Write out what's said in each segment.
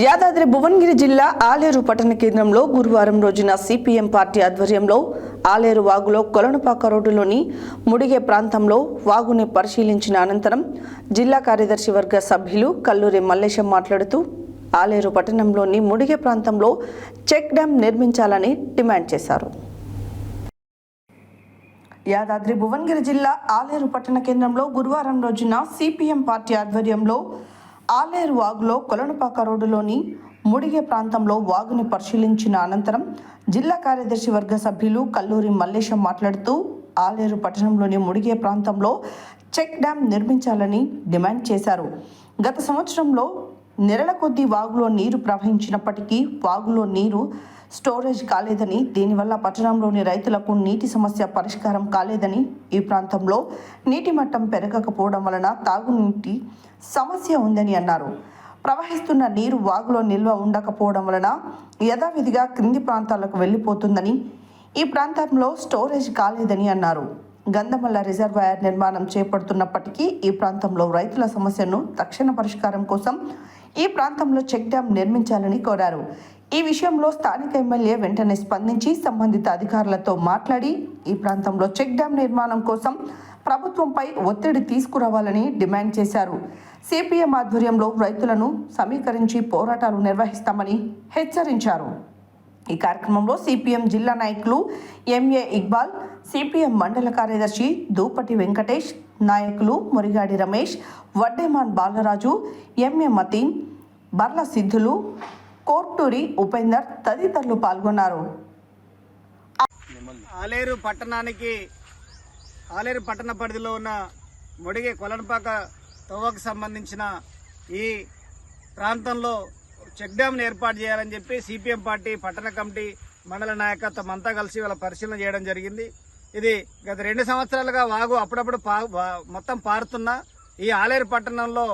యాదాద్రి భువనగిరి జిల్లా ఆలేరు పట్టణ కేంద్రంలో గురువారం రోజున సిపిఎం పార్టీ ఆధ్వర్యంలో ఆలేరు వాగులో కొలనుపాక రోడ్డులోని ముడిగే ప్రాంతంలో వాగుని పరిశీలించిన అనంతరం జిల్లా కార్యదర్శి వర్గ సభ్యులు కల్లూరి మల్లేశం మాట్లాడుతూ ఆలేరు పట్టణంలోని ముడిగే ప్రాంతంలో చెక్ డ్యాం నిర్మించాలని డిమాండ్ చేశారు. యాదాద్రి భువనగిరి జిల్లా ఆలేరు పట్టణ కేంద్రంలో గురువారం రోజున సిపిఎం పార్టీ ఆధ్వర్యంలో ఆలేరు వాగులో కొలనుపాక రోడ్డులోని ముడిగే ప్రాంతంలో వాగుని పరిశీలించిన అనంతరం జిల్లా కార్యదర్శి వర్గ సభ్యులు కల్లూరి మల్లేశం మాట్లాడుతూ ఆలేరు పట్టణంలోని ముడిగే ప్రాంతంలో చెక్ డ్యాం నిర్మించాలని డిమాండ్ చేశారు. గత సంవత్సరంలో నెలల కొద్దీ వాగులో నీరు ప్రవహించినప్పటికీ వాగులో నీరు స్టోరేజ్ కాలేదని దీనివల్ల పట్టణంలోని రైతులకు నీటి సమస్య పరిష్కారం కాలేదని ఈ ప్రాంతంలో నీటి మట్టం పెరగకపోవడం వలన తాగునీటి సమస్య ఉందని అన్నారు. ప్రవహిస్తున్న నీరు వాగులో నిల్వ ఉండకపోవడం వలన యథావిధిగా క్రింది ప్రాంతాలకు వెళ్ళిపోతుందని ఈ ప్రాంతంలో స్టోరేజ్ కాలేదని అన్నారు. గంధమల్ల రిజర్వాయర్ నిర్మాణం చేపడుతున్నప్పటికీ ఈ ప్రాంతంలో రైతుల సమస్యను తక్షణ పరిష్కారం కోసం ఈ ప్రాంతంలో చెక్ డ్యాం నిర్మించాలని కోరారు. ఈ విషయంలో స్థానిక ఎమ్మెల్యే వెంటనే స్పందించి సంబంధిత అధికారులతో మాట్లాడి ఈ ప్రాంతంలో చెక్ డ్యాం నిర్మాణం కోసం ప్రభుత్వంపై ఒత్తిడి తీసుకురావాలని డిమాండ్ చేశారు. సిపిఎం ఆధ్వర్యంలో రైతులను సమీకరించి పోరాటాలు నిర్వహిస్తామని హెచ్చరించారు. ఈ కార్యక్రమంలో సిపిఎం జిల్లా నాయకులు ఎంఏ ఇక్బాల్ సిపిఎం మండల కార్యదర్శి దూపటి వెంకటేష్ నాయకులు మురిగాడి రమేష్ వడ్డేమాన్ బాలరాజు ఎంఏ మతీన్ బర్ల సిద్ధులు కోర్టూరి ఉపేందర్ తదితరులు పాల్గొన్నారు. ఆలేరు పట్టణానికి ఆలేరు పట్టణ పరిధిలో ఉన్న మొడిగే కొలనపాక తవ్వకు సంబంధించిన ఈ ప్రాంతంలో చెక్ డ్యామ్ను ఏర్పాటు చేయాలని చెప్పి సిపిఎం పార్టీ పట్టణ కమిటీ మండల నాయకత్వం అంతా కలిసి వాళ్ళ పరిశీలన చేయడం జరిగింది. ఇది గత రెండు సంవత్సరాలుగా వాగు అప్పుడప్పుడు పా మొత్తం పారుతున్నా. ఈ ఆలేరు పట్టణంలో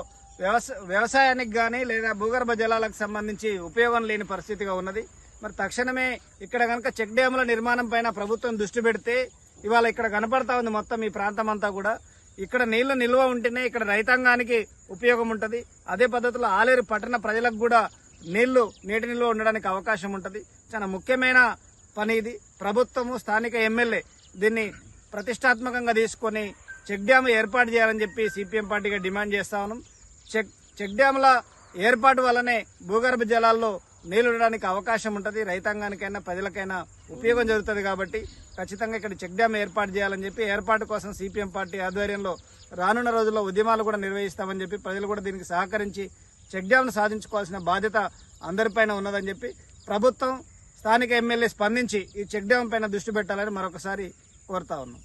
వ్యవస వ్యవసాయానికి కానీ లేదా భూగర్భ జలాలకు సంబంధించి ఉపయోగం లేని పరిస్థితిగా ఉన్నది. మరి తక్షణమే ఇక్కడ కనుక చెక్ డ్యాముల నిర్మాణం పైన ప్రభుత్వం దృష్టి పెడితే ఇవాళ ఇక్కడ కనపడతా ఉంది మొత్తం ఈ ప్రాంతం అంతా కూడా. ఇక్కడ నీళ్ళు నిల్వ ఉంటేనే ఇక్కడ రైతాంగానికి ఉపయోగం ఉంటుంది. అదే పద్ధతిలో ఆలేరు పట్టణ ప్రజలకు కూడా నీళ్ళు నీటి నిల్వ ఉండడానికి అవకాశం ఉంటుంది. చాలా ముఖ్యమైన పని ఇది. ప్రభుత్వము స్థానిక ఎమ్మెల్యే దీన్ని ప్రతిష్టాత్మకంగా తీసుకొని చెక్ డ్యామ్ ఏర్పాటు చేయాలని చెప్పి సిపిఎం పార్టీగా డిమాండ్ చేస్తా ఉన్నాం. చెక్ చెక్ డ్యామ్ల ఏర్పాటు వల్లనే భూగర్భ జలాల్లో నీళ్ళు ఉండడానికి అవకాశం ఉంటుంది. రైతాంగానికైనా ప్రజలకైనా ఉపయోగం జరుగుతుంది కాబట్టి ఖచ్చితంగా ఇక్కడ చెక్ డ్యామ్ ఏర్పాటు చేయాలని చెప్పి ఏర్పాటు కోసం సిపిఎం పార్టీ ఆధ్వర్యంలో రానున్న రోజుల్లో ఉద్యమాలు కూడా నిర్వహిస్తామని చెప్పి ప్రజలు కూడా దీనికి సహకరించి చెక్ డ్యామ్ను సాధించుకోవాల్సిన బాధ్యత అందరిపైన ఉన్నదని చెప్పి ప్రభుత్వం స్థానిక ఎమ్మెల్యే స్పందించి ఈ చెక్ డ్యామ్ పైన దృష్టి పెట్టాలని మరొకసారి కోరుతా ఉన్నాం.